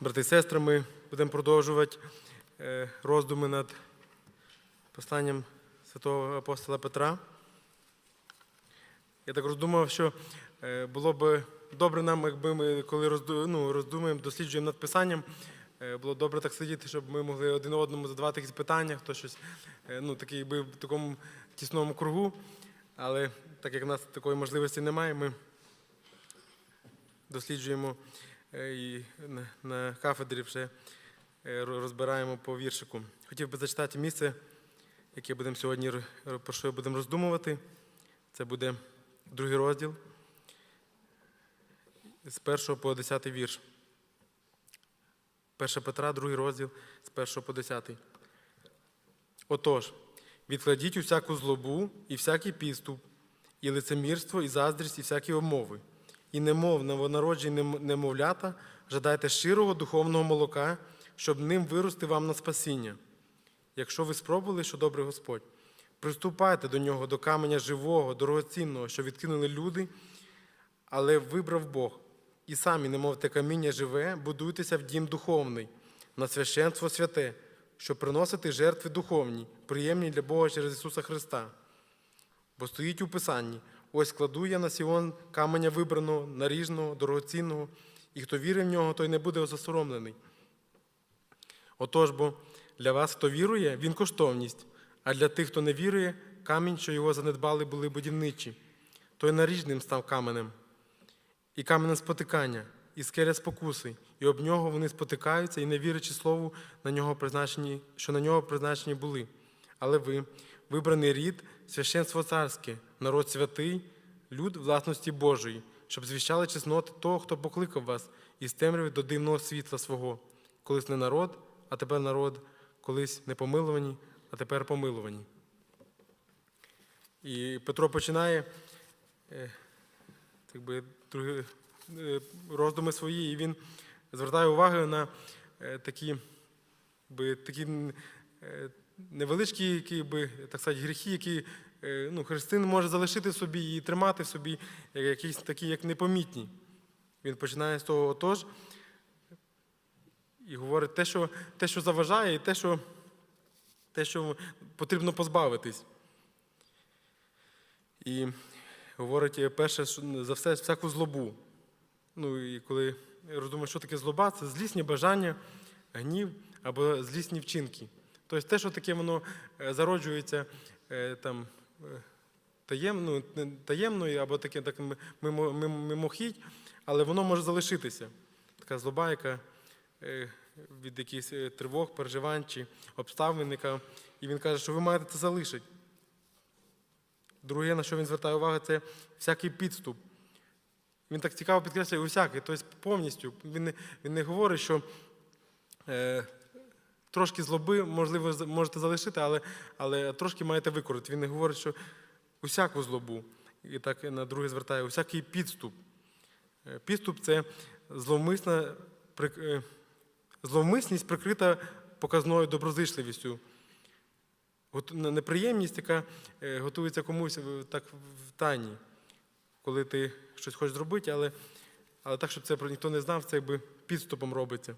Брати і сестри, ми будемо продовжувати е, роздуми над посланням святого апостола Петра. Я так роздумав, що е, було б добре нам, якби ми, коли ну, роздумуємо, досліджуємо над Писанням, е, було добре так сидіти, щоб ми могли один одному задавати якісь питання, хто щось, ну, такий якби в такому тісному кругу. Але так як в нас такої можливості немає, ми досліджуємо і на, на кафедрі вже е, розбираємо по віршику. Хотів би зачитати місце, яке будемо сьогодні про що будемо роздумувати. Це буде другий розділ з 1 по 10 вірш. 1 Петра, другий розділ з 1 по 10. Отож, відкладіть усяку злобу і всякий підступ, і лицемірство, і заздрість, і всякі обмови. І немов новонароджені немовлята, жадайте щирого духовного молока, щоб ним вирости вам на спасіння. Якщо ви спробували, що добрий Господь, приступайте до нього, до каменя живого, дорогоцінного, що відкинули люди, але вибрав Бог. І самі, немовте каміння живе, будуйтеся в дім духовний, на священство святе, щоб приносити жертви духовні, приємні для Бога через Ісуса Христа. Бо стоїть у Писанні: ось кладу я на Сіон каменя вибраного, наріжного, дорогоцінного, і хто вірить в нього, той не буде засоромлений. Отож бо для вас, хто вірує, він коштовність, а для тих, хто не вірує, камінь, що його занедбали, були будівничі. Той наріжним став каменем, і каменем спотикання, і скеля спокуси, і об нього вони спотикаються, і не вірячи слову, на нього призначені, що на нього призначені були. Але ви, вибраний рід, священство царське, народ святий, люд власності Божої, щоб звіщали чесноти того, хто покликав вас із темряви до дивного світла свого, колись не народ, а тепер народ, колись не помилувані, а тепер помилувані. І Петро починає е, так би, е, роздуми свої, і він звертає увагу на е, такі, би, такі невеличкі які, би, так сказати, гріхи, які е, ну, христин може залишити собі і тримати в собі, якісь такі, як непомітні. Він починає з того отож і говорить те, що, те, що заважає, і те, що, те, що потрібно позбавитись. І говорить е, перше за все всяку злобу. Ну і коли роздумаю, що таке злоба, це злісні бажання, гнів або злісні вчинки. Тобто те, що таке воно е, зароджується е, там, е, таємно, таємною або таке так мимо- мимо- мимохідь, але воно може залишитися. Така злоба, яка від якихось тривог, переживань чи обставин, і він каже, що ви маєте це залишити. Друге, на що він звертає увагу, це всякий підступ. Він так цікаво підкреслює усякий, тобто повністю. Він не, він не говорить, що трошки злоби, можливо, можете залишити, але, але трошки маєте викорити. Він не говорить, що усяку злобу. І так на друге звертає усякий підступ. Е, Підступ це зловмисна, е, зловмисність, прикрита показною доброзичливістю. Неприємність, яка е, готується комусь так в тайні, коли ти щось хочеш зробити, але, але так, щоб це про ніхто не знав, це якби підступом робиться.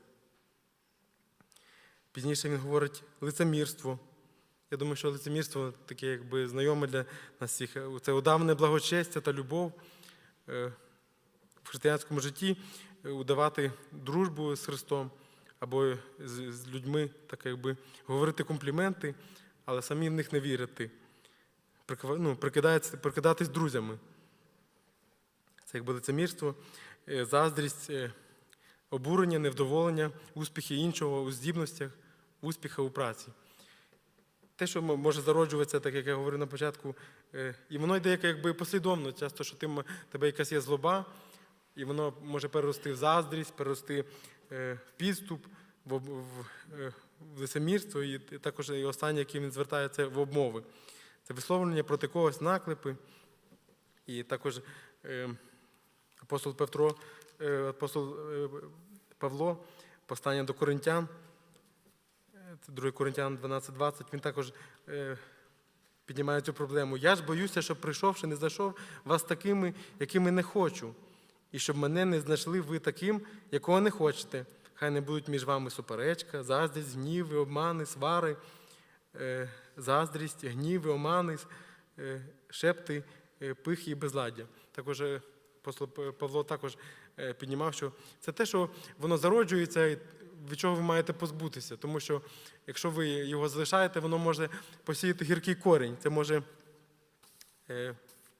Пізніше він говорить лицемірство. Я думаю, що лицемірство таке якби знайоме для нас всіх. Це удаване благочестя та любов е, в християнському житті, е, удавати дружбу з Христом або з, людьми, так якби говорити компліменти, але самі в них не вірити. Ну, прикидатись друзями. Це якби лицемірство, е, заздрість, обурення, невдоволення, успіхи іншого у здібностях, успіхи у праці. Те, що може зароджуватися, так як я говорив на початку, е, і воно йде як- якби послідовно, часто, що ти, тебе якась є злоба, і воно може перерости в заздрість, перерости е, в підступ, в, в, е, в лицемірство, і також і останнє, яке він звертає, це в обмови. Це висловлення проти когось наклепи. І також е, апостол Петро, апостол е, Павло, послання до Коринтян, е, це 2 Коринтян 12.20, він також е, піднімає цю проблему. Я ж боюся, щоб прийшовши, не знайшов вас такими, якими не хочу, і щоб мене не знайшли ви таким, якого не хочете. хай не будуть між вами суперечка, заздрість, гніви, обмани, свари, е, заздрість, гніви, омани, е, шепти, е, пихи і безладдя. Також е, апостол Павло також е, піднімав, що це те, що воно зароджується, від чого ви маєте позбутися. Тому що якщо ви його залишаєте, воно може посіяти гіркий корінь. Це може е,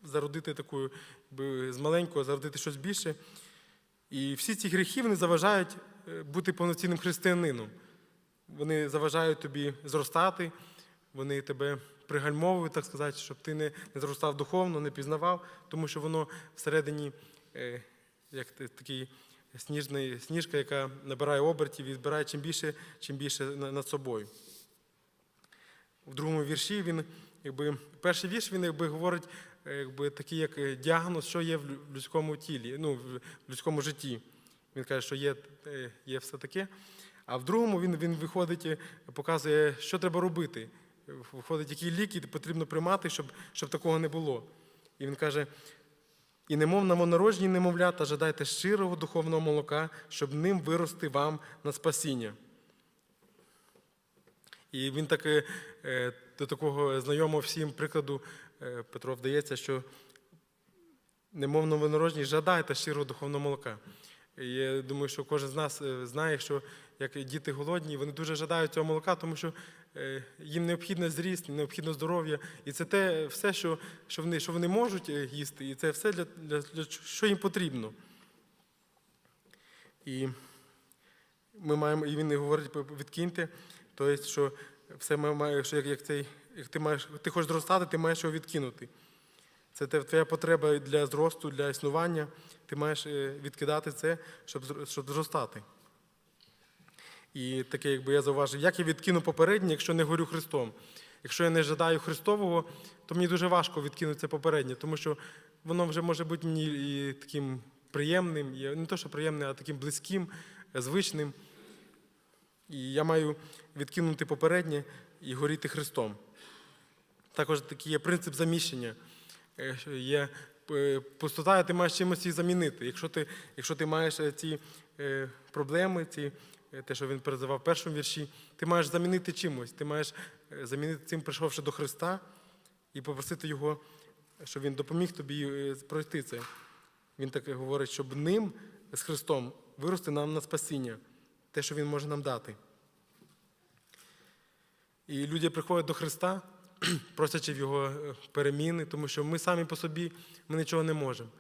зародити таку, з маленького, зародити щось більше. І всі ці гріхи вони заважають е, бути повноцінним християнином. Вони заважають тобі зростати, вони тебе пригальмовують, так сказати, щоб ти не, не зростав духовно, не пізнавав, тому що воно всередині, е, як такий сніжний, сніжка, яка набирає обертів і збирає чим більше, чим більше над собою. В другому вірші він, якби, перший вірш він якби, говорить якби, такий, як е, діагноз, що є в людському тілі, ну, в людському житті. Він каже, що є, е, є все таке. А в другому він, він виходить, е, показує, що треба робити. Виходить, які ліки потрібно приймати, щоб, щоб такого не було. І він каже: і немов новонароджені немовлята, жадайте щирого духовного молока, щоб ним вирости вам на спасіння. І він таки е, до такого знайомого всім прикладу е, Петро вдається, що немов новонароджені, жадайте щирого духовного молока. І я думаю, що кожен з нас е, знає, що як діти голодні, вони дуже жадають цього молока, тому що е, їм необхідно зріст, необхідно здоров'я. І це те все, що, що, вони, що вони можуть е, їсти, і це все для, для, для що їм потрібно. І ми маємо, і він говорить, відкиньте, тобто, що все маємо, що як, як, цей, як ти маєш, ти хочеш зростати, ти маєш його відкинути. Це твоя потреба для зросту, для існування. Ти маєш е, відкидати це, щоб, щоб зростати. І таке, якби я зауважив, як я відкину попереднє, якщо не горю Христом. Якщо я не жадаю Христового, то мені дуже важко відкинути це попереднє, тому що воно вже може бути мені і таким приємним, і не то, що приємним, а таким близьким, е, звичним. І я маю відкинути попереднє і горіти Христом. Також такий є принцип заміщення. Е, Є е, пустота, ти маєш чимось її замінити. Якщо ти, якщо ти маєш ці проблеми, ці, те, що він передавав в першому вірші, ти маєш замінити чимось. Ти маєш е, замінити цим, прийшовши до Христа, і попросити Його, щоб Він допоміг тобі е, пройти це. Він так говорить, щоб ним з Христом вирости нам на спасіння, те, що Він може нам дати. І люди приходять до Христа, просячи в Його е, переміни, тому що ми самі по собі ми нічого не можемо.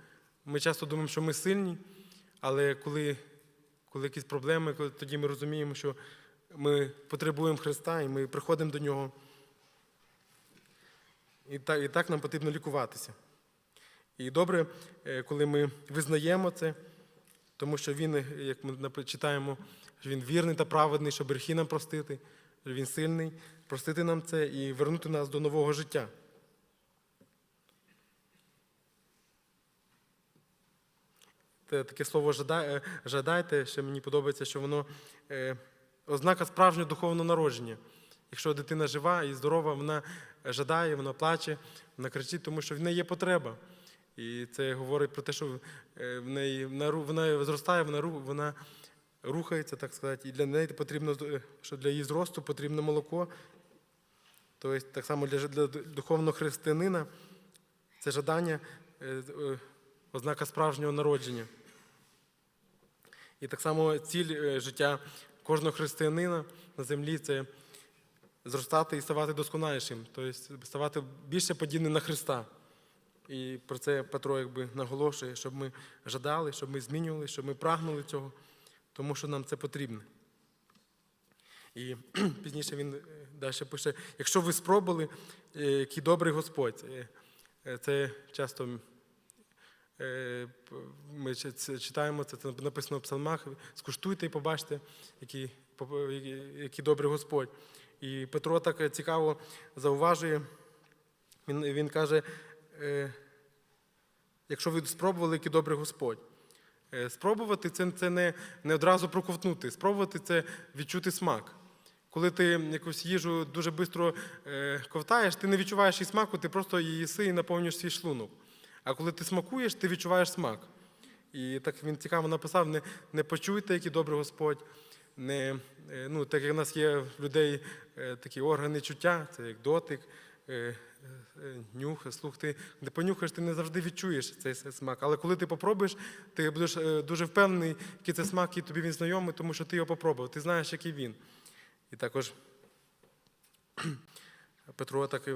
Ми часто думаємо, що ми сильні, але коли, коли якісь проблеми, коли тоді ми розуміємо, що ми потребуємо Христа і ми приходимо до Нього. І так, і так нам потрібно лікуватися. І добре, е, коли ми визнаємо це, тому що Він, е, як ми читаємо, що Він вірний та праведний, щоб гріхи нам простити, що Він сильний, простити нам це і вернути нас до нового життя. Таке слово е, жадайте, ще мені подобається, що воно е, ознака справжнього духовного народження. Якщо дитина жива і здорова, вона жадає, вона плаче, вона кричить, тому що в неї є потреба. І це говорить про те, що е, в неї вона, зростає, вона, вона рухається, так сказати, і для неї потрібно, е, що для її зросту потрібно молоко. Тобто, так само для, для духовного християнина це жадання, е, е, ознака справжнього народження. І так само ціль е, життя кожного християнина на землі це зростати і ставати досконалішим, тобто ставати більше подібним на Христа. І про це Петро якби наголошує, щоб ми жадали, щоб ми змінювали, щоб ми прагнули цього, тому що нам це потрібно. І пізніше він далі пише: якщо ви спробували, е, який добрий Господь, Е, е, це часто е, ми читаємо, це це написано в псалмах, скуштуйте і побачите, який, який- добрий Господь. І Петро так цікаво зауважує, він, він каже, е, якщо ви спробували, який добрий Господь. Е, Спробувати це, це не, не одразу проковтнути. Спробувати це відчути смак. Коли ти якусь їжу дуже швидко е, ковтаєш, ти не відчуваєш її смаку, ти просто її їси і наповнюєш свій шлунок. А коли ти смакуєш, ти відчуваєш смак. І так він цікаво написав: не, не почуйте, який добрий Господь, не, е, ну, так як у нас є в людей е, такі органи чуття, це як дотик, е, нюх, слух. Ти не понюхаєш, ти не завжди відчуєш цей смак. Але коли ти попробуєш, ти будеш дуже впевнений, який це смак, і тобі він знайомий, тому що ти його попробував, ти знаєш, який він. І також Петро так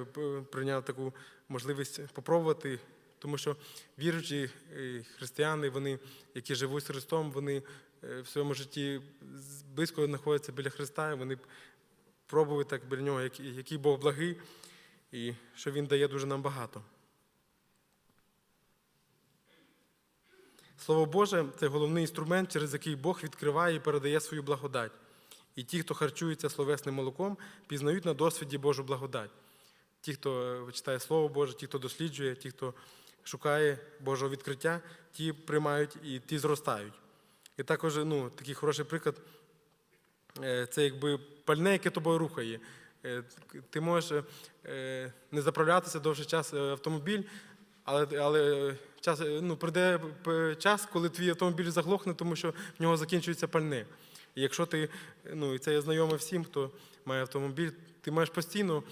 прийняв таку можливість попробувати, тому що віруючі е, християни, вони, які живуть з Христом, вони е, в своєму житті близько знаходяться біля Христа, і вони пробують так біля нього, який, Бог благий, і що Він дає дуже нам багато. Слово Боже це головний інструмент, через який Бог відкриває і передає свою благодать. І ті, хто харчується словесним молоком, пізнають на досвіді Божу благодать. Ті, хто е, читає Слово Боже, ті, хто досліджує, ті, хто шукає Божого відкриття, ті приймають і ті зростають. І також ну, такий хороший приклад е, це якби пальне, яке тобою рухає. Е, Ти можеш е, не заправлятися довший час автомобіль, але, але час, ну, прийде час, коли твій автомобіль заглохне, тому що в нього закінчується пальне. І якщо ти, ну і це є знайоме всім, хто має автомобіль, ти маєш постійно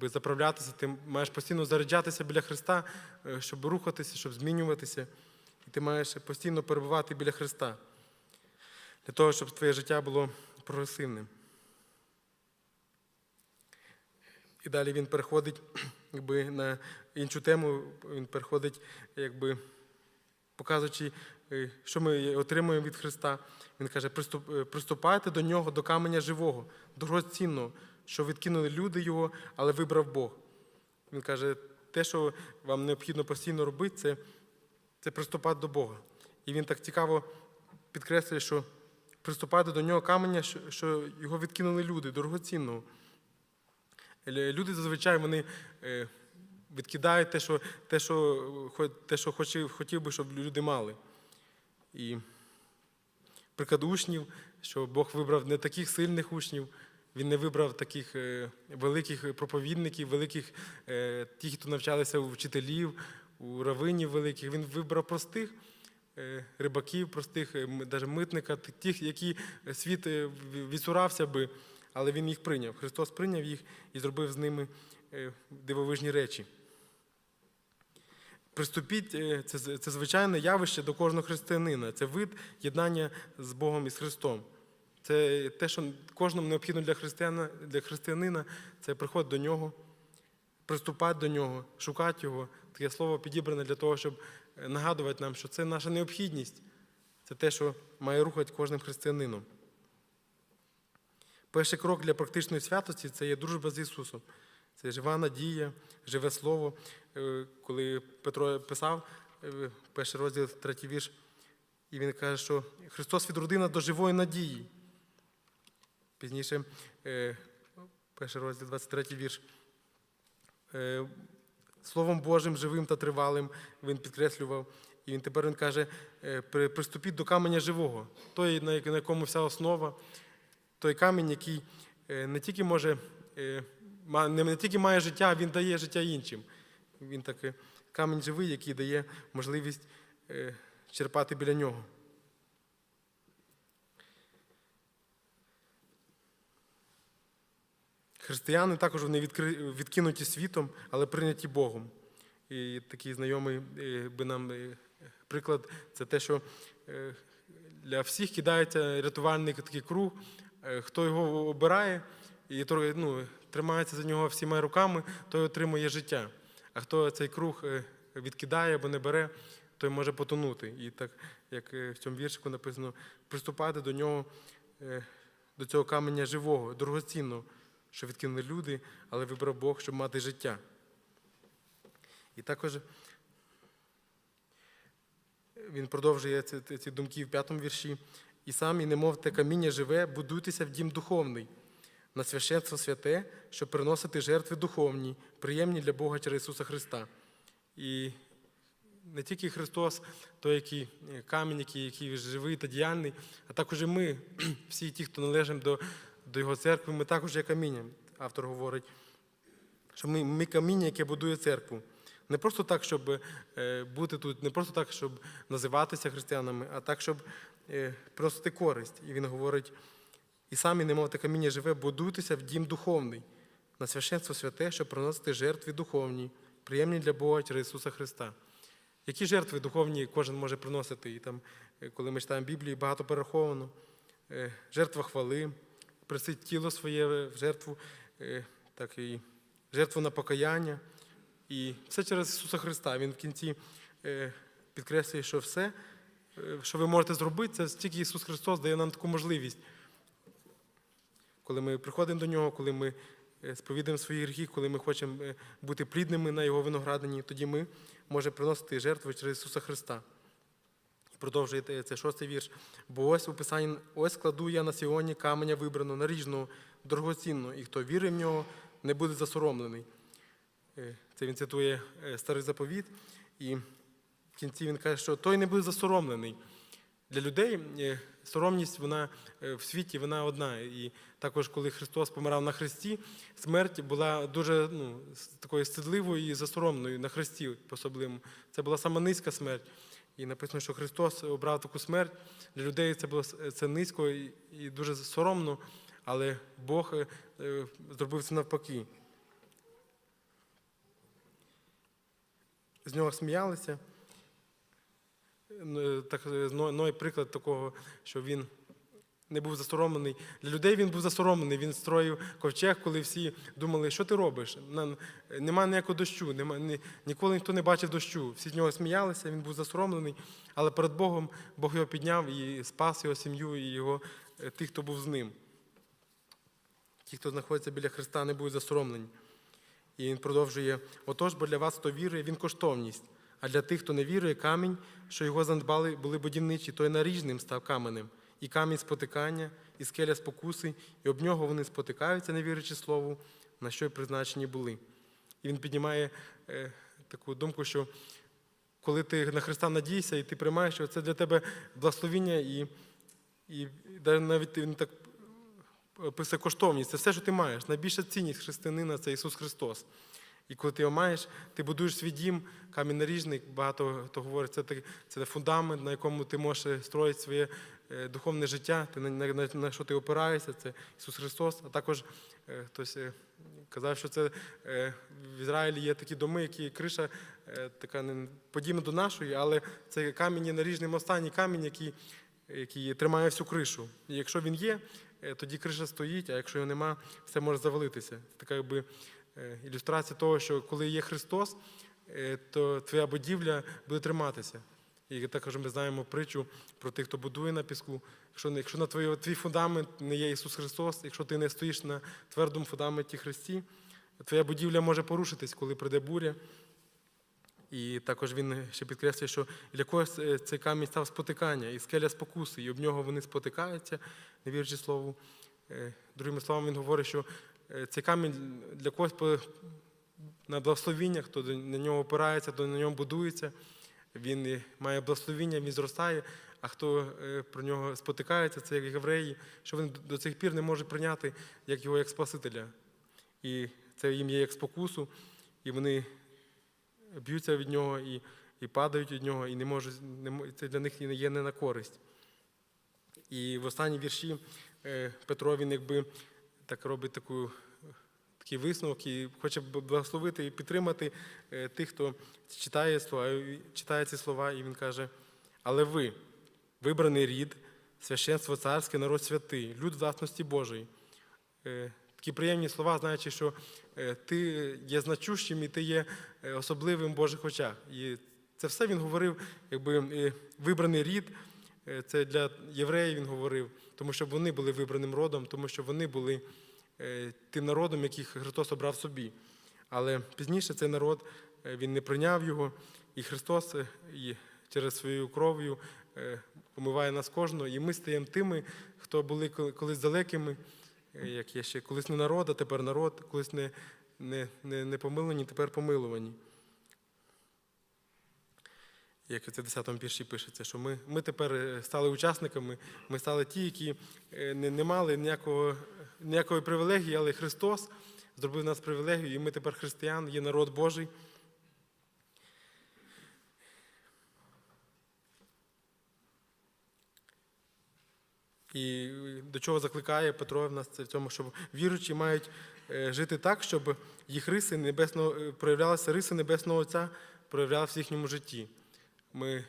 е, би заправлятися, ти маєш постійно заряджатися біля Христа, е, щоб рухатися, щоб змінюватися. І ти маєш постійно перебувати біля Христа для того, щоб твоє життя було прогресивним. І далі він переходить якби, на іншу тему, він переходить, якби, показуючи, е, що ми отримуємо від Христа. Він каже, е, приступайте до нього, до каменя живого, дорогоцінного, що відкинули люди його, але вибрав Бог. Він каже, те, що вам необхідно постійно робити, це, це приступати до Бога. І він так цікаво підкреслює, що приступати до нього каменя, що, що його відкинули люди, дорогоцінного. Люди зазвичай вони е, відкидають те, що, те, що, те, що хотів, хотів би, щоб люди мали. І приклад учнів, що Бог вибрав не таких сильних учнів, Він не вибрав таких е, великих проповідників, великих е, тих, хто навчалися у вчителів, у равинів великих. Він вибрав простих е, рибаків, простих, навіть митника, тих, які світ відсурався би, але він їх прийняв. Христос прийняв їх і зробив з ними дивовижні речі. Приступіть це, це звичайне явище до кожного християнина. Це вид єднання з Богом і з Христом. Це те, що кожному необхідно для християна, для християнина, це приходити до нього, приступати до нього, шукати його. Таке слово підібране для того, щоб е, нагадувати нам, що це наша необхідність. Це те, що має рухати кожним християнином. Перший крок для практичної святості це є дружба з Ісусом. Це жива надія, живе слово. Е, Коли Петро писав, е, перший розділ, третій вірш, і він каже, що Христос відродив нас до живої надії. Пізніше, е, перший розділ, 23 вірш. Е, Словом Божим, живим та тривалим, він підкреслював. І він тепер він каже: е, приступіть до каменя живого, той, на як- якому вся основа, той камінь, який не тільки може, не тільки має життя, а він дає життя іншим. Він такий камінь живий, який дає можливість черпати біля нього. Християни також вони відкинуті світом, але прийняті Богом. І такий знайомий е, би нам е, приклад це те, що е, для всіх кидається рятувальний такий круг, хто його обирає і ну, тримається за нього всіма руками, той отримує життя. А хто цей круг відкидає або не бере, той може потонути. І так, як в цьому віршику написано, приступати до нього, до цього каменя живого, дорогоцінного, що відкинули люди, але вибрав Бог, щоб мати життя. І також він продовжує ці, ці думки в п'ятому вірші. І самі, немовте каміння живе, будуйтеся в дім духовний, на священство святе, щоб приносити жертви духовні, приємні для Бога через Ісуса Христа. І не тільки Христос, той, який е, камінь, який, який живий та діяльний, а також і ми, всі ті, хто належимо до, до Його церкви, ми також є камінням. Автор говорить, що ми, ми каміння, яке будує церкву. Не просто так, щоб е, бути тут, не просто так, щоб називатися християнами, а так, щоб е, приносити користь. І він говорить: і самі, немов те каміння живе, будуйтеся в дім духовний, на священство святе, щоб приносити жертви духовні, приємні для Бога через Ісуса Христа. Які жертви духовні кожен може приносити? І там, е, коли ми читаємо Біблію, багато перераховано. Жертва хвали, просить тіло своє в жертву, е, так і жертву на покаяння. І все через Ісуса Христа. Він в кінці е, підкреслює, що все, е, що ви можете зробити, це тільки Ісус Христос дає нам таку можливість. Коли ми приходимо до Нього, коли ми сповідаємо свої гріхи, коли ми хочемо бути плідними на Його виноградині, тоді ми можемо приносити жертви через Ісуса Христа. І продовжує це шостий вірш. Бо ось у Писанні, ось кладу я на Сіоні каменя вибраного, наріжного, дорогоцінного, і хто вірить в нього, не буде засоромлений. Е, Це він цитує е, старий заповіт, і в кінці він каже, що той не буде засоромлений. Для людей е, соромність вона в світі вона одна. І також, коли Христос помирав на хресті, смерть була дуже ну, такою стидливою і засоромною на хресті по-особливому. Це була сама низька смерть. І написано, що Христос обрав таку смерть. Для людей це було це низько і, дуже соромно, але Бог е, е, зробив це навпаки. З нього сміялися. Так, е, Ной Ной приклад такого, що він не був засоромлений. Для людей він був засоромлений. Він строїв ковчег, коли всі думали, що ти робиш? Нема ніякого дощу, нема, ні, ніколи ніхто не бачив дощу. Всі з нього сміялися, він був засоромлений, але перед Богом Бог його підняв і спас його сім'ю і його, е, тих, хто був з ним. Ті, хто знаходиться біля Христа, не будуть засоромлені. І він продовжує: отож, бо для вас, хто вірує, він коштовність. А для тих, хто не вірує, камінь, що його занедбали, були будівничі, той наріжним став каменем, і камінь спотикання, і скеля спокуси, і об нього вони спотикаються, не вірячи слову, на що й призначені були. І він піднімає е, таку думку, що коли ти на Христа надійся, і ти приймаєш, що це для тебе благословіння, і, і навіть він так описує коштовність. Це все, що ти маєш. Найбільша цінність християнина це Ісус Христос. І коли ти його маєш, ти будуєш свій дім, камінь наріжний, багато хто говорить, це, це фундамент, на якому ти можеш строїти своє е, духовне життя, ти, на, на, на що ти опираєшся, це Ісус Христос. А також е, хтось е, казав, що це е, в Ізраїлі є такі доми, які криша е, така не подібна до нашої, але це камінь є наріжним останній камінь, який, який тримає всю кришу. І якщо він є, е, тоді криша стоїть, а якщо його нема, все може завалитися. Це така якби е, ілюстрація того, що коли є Христос, е, то твоя будівля буде триматися. І також ми знаємо притчу про тих, хто будує на піску. Якщо, якщо на твій, твій фундамент не є Ісус Христос, якщо ти не стоїш на твердому фундаменті Христі, твоя будівля може порушитись, коли прийде буря. І також він ще підкреслює, що для когось е, цей камінь став спотикання, і скеля спокуси, і об нього вони спотикаються, не вірячи слову. Е, Другими словами, він говорить, що е, цей камінь для когось на благословіння, хто на нього опирається, хто на ньому будується, він має благословіння, він зростає, а хто е, про нього спотикається, це як євреї, що він до цих пір не може прийняти як його як Спасителя. І це їм є як спокусу, і вони б'ються від нього і, і падають від нього, і не можуть, не, це для них є не на користь. І в останній вірші е, Петро він якби так робить таку, такий висновок і хоче благословити і підтримати е, тих, хто читає читає ці слова, і він каже: Але ви, вибраний рід, священство царське, народ святий, люд власності Божої. Е, Такі приємні слова, знаючи, що е, ти є значущим і ти є особливим в Божих очах. І це все він говорив, якби вибраний рід. Це для євреїв він говорив, тому що вони були вибраним родом, тому що вони були тим народом, який Христос обрав собі. Але пізніше цей народ е, він не прийняв його, і Христос е, через свою кров'ю е, помиває нас кожного, і ми стаємо тими, хто були колись далекими, е, як є ще колись не народ, а тепер народ, колись не, не, не, не помилені, тепер помилувані як в 50-му пірші пишеться, що ми ми тепер е, стали учасниками, ми стали ті, які е, не не мали ніякого, ніякої привілегії, але Христос зробив нас привілегію, і ми тепер християн, є народ Божий. І до чого закликає Петро в нас це в цьому, щоб віруючі мають е, жити так, щоб їх риси небесного, проявлялися риси Небесного Отця, проявлялися в їхньому житті. Ми е,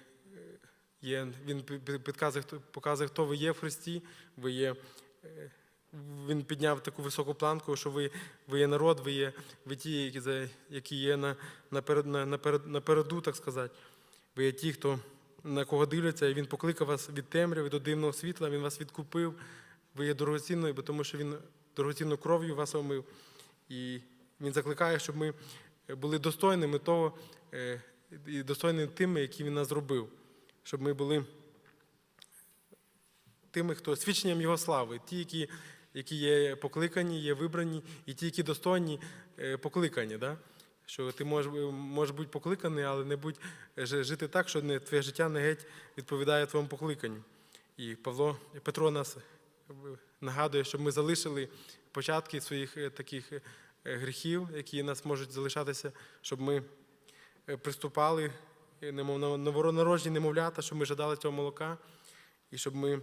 є, він підказує, показує, хто ви є в Христі. Ви є, е, він підняв таку високу планку, що ви, ви є народ, ви є ви ті, які, є на, наперед, на, наперед, напереду, так сказати. Ви є ті, хто на кого дивляться, і він покликав вас від темряви до дивного світла, він вас відкупив. Ви є дорогоцінною, бо тому що він дорогоцінною кров'ю вас омив. І він закликає, щоб ми були достойними того, е, і достойними тими, які він нас зробив. Щоб ми були тими, хто свідченням Його слави, ті, які, які є покликані, є вибрані, і ті, які достойні е, покликані. Да? Що ти можеш, можеш бути покликаний, але не будь жити так, що не, твоє життя не геть відповідає твоєму покликанню. І Павло Петро нас е, нагадує, щоб ми залишили початки своїх е, таких гріхів, які нас можуть залишатися, щоб ми приступали, е, немов на- новонароджені немовлята, щоб ми жадали цього молока, і щоб ми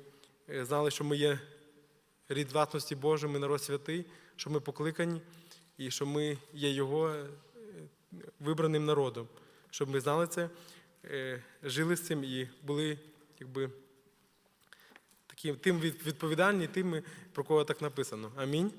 е, знали, що ми є рід власності Божої, ми народ святий, що ми покликані, і що ми є Його е, вибраним народом, щоб ми знали це, е, жили з цим і були якби, таким, тим відповідальні, тими, про кого так написано. Амінь.